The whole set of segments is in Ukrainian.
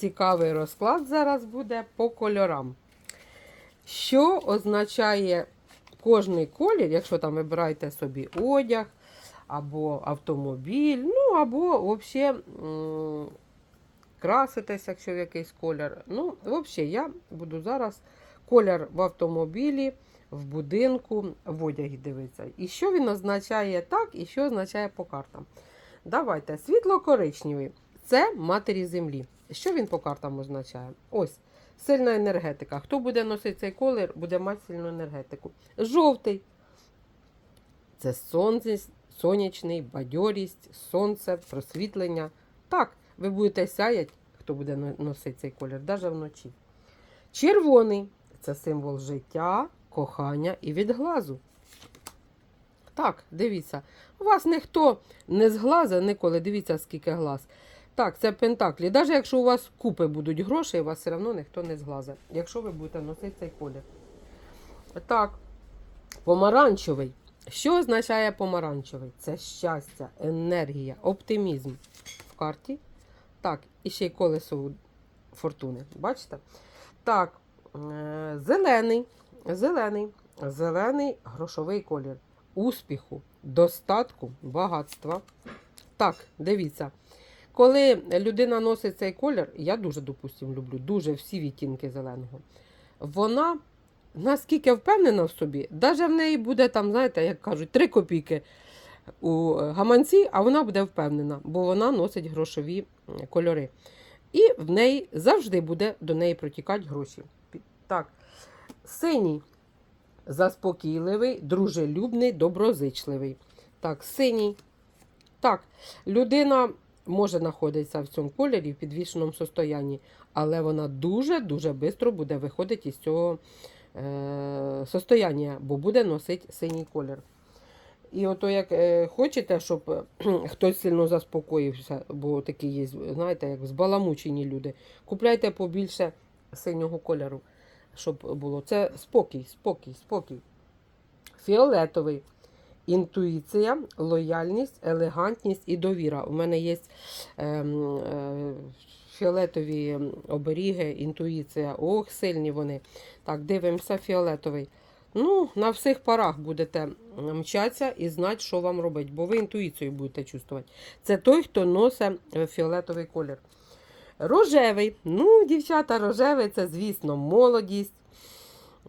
цікавий розклад зараз буде по кольорам. Що означає кожний колір, якщо там вибираєте собі одяг, або автомобіль, ну, або взагалі краситесь, якщо в якийсь колір. Ну, взагалі, я буду зараз колір в автомобілі, в будинку, в одягі дивитися. І що він означає так, і що означає по картам. Давайте, світло-коричневий це матері землі. Що він по картам означає? Ось. Сильна енергетика. Хто буде носити цей колір, буде мати сильну енергетику. Жовтий. Це сонце, сонячний, бадьорість, сонце, просвітлення. Так, ви будете сяяти, хто буде носити цей колір, навіть вночі. Червоний це символ життя, кохання і відглазу. Так, дивіться. У вас ніхто не зглаза ніколи. Дивіться, скільки глаз. Так, це пентаклі. Навіть якщо у вас купи будуть грошей, вас все одно ніхто не зглазить, якщо ви будете носити цей колір. Так, помаранчевий. Що означає помаранчевий? Це щастя, енергія, оптимізм в карті. Так, і ще й колесо фортуни. Бачите? Так, е, зелений. Зелений. Зелений грошовий колір. Успіху, достатку, багатства. Так, дивіться. Коли людина носить цей колір, я дуже, допустимо, люблю, дуже всі відтінки зеленого. Вона наскільки впевнена в собі, навіть в неї буде там, знаєте, як кажуть, три копійки у гаманці, а вона буде впевнена, бо вона носить грошові кольори. І в неї завжди буде до неї протікати гроші. Так, синій заспокійливий, дружелюбний, доброзичливий. Так, синій. Так, людина може знаходитися в цьому кольорі в підвішеному состоянні, але вона дуже-дуже швидко буде виходити із цього е, состояння, бо буде носити синій колір. І ото як е, хочете, щоб е, хтось сильно заспокоївся, бо такі є, знаєте, як збаламучені люди, купляйте побільше синього кольору, щоб було. Це спокій, спокій, спокій. Фіолетовий. Інтуїція, лояльність, елегантність і довіра. У мене є ем, е, фіолетові оберіги, інтуїція. Ох, сильні вони. Так, дивимося, фіолетовий. Ну, на всіх парах будете мчатися і знати, що вам робити, бо ви інтуїцією будете чувствувати. Це той, хто носить е, фіолетовий колір. Рожевий. Ну, дівчата, рожевий це, звісно, молодість,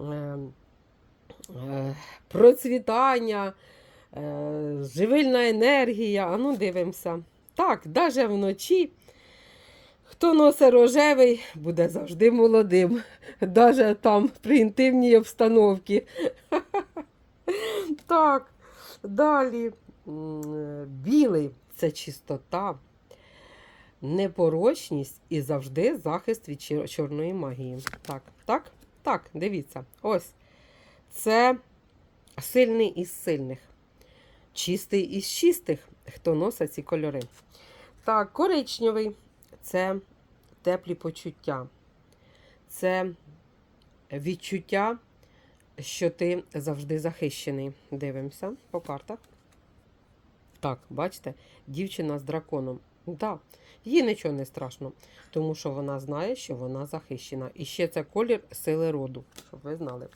е, е, процвітання, е, живильна енергія. А ну, дивимося. Так, навіть вночі. Хто носить рожевий, буде завжди молодим. Навіть там при інтимній обстановці. Так, далі. Е, Білий це чистота, непорочність і завжди захист від чорної магії. Так, так, так, дивіться. Ось. Це сильний із сильних. Чистий із чистих, хто носить ці кольори. Так, коричневий це теплі почуття. Це відчуття, що ти завжди захищений. Дивимося по картах. Так, бачите, дівчина з драконом. Да, їй нічого не страшно, тому що вона знає, що вона захищена. І ще це колір сили роду, щоб ви знали.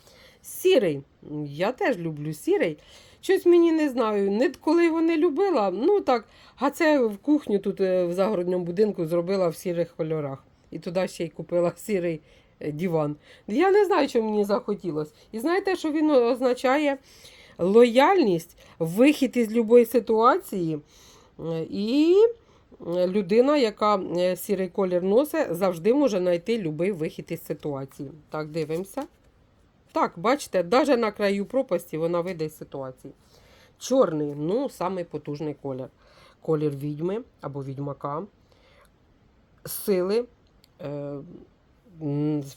Сірий. Я теж люблю сірий. Щось мені не знаю, не коли його не любила. Ну так, а це в кухню тут е, в загородньому будинку зробила в сірих кольорах. І туди ще й купила сірий е, диван. Я не знаю, що мені захотілося. І знаєте, що він означає? Лояльність, вихід із будь-якої ситуації. Е, І людина, яка е, сірий колір носить, завжди може знайти будь-який вихід із ситуації. Так, дивимося. Так, бачите, навіть на краю пропасті вона вийде з ситуації. Чорний, ну, самий потужний колір. Колір відьми або відьмака. Сили. Е,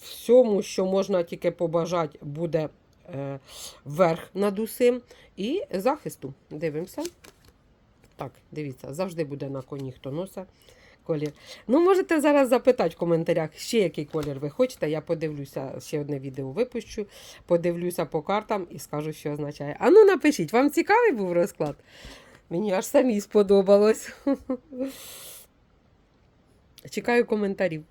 всьому, що можна тільки побажати, буде е, верх над усім. І захисту. Дивимося. Так, дивіться, завжди буде на коні, хто носить колір. Ну, можете зараз запитати в коментарях, ще який колір ви хочете. Я подивлюся, ще одне відео випущу, подивлюся по картам і скажу, що означає. А ну напишіть, вам цікавий був розклад? Мені аж самі сподобалось. Чекаю коментарів.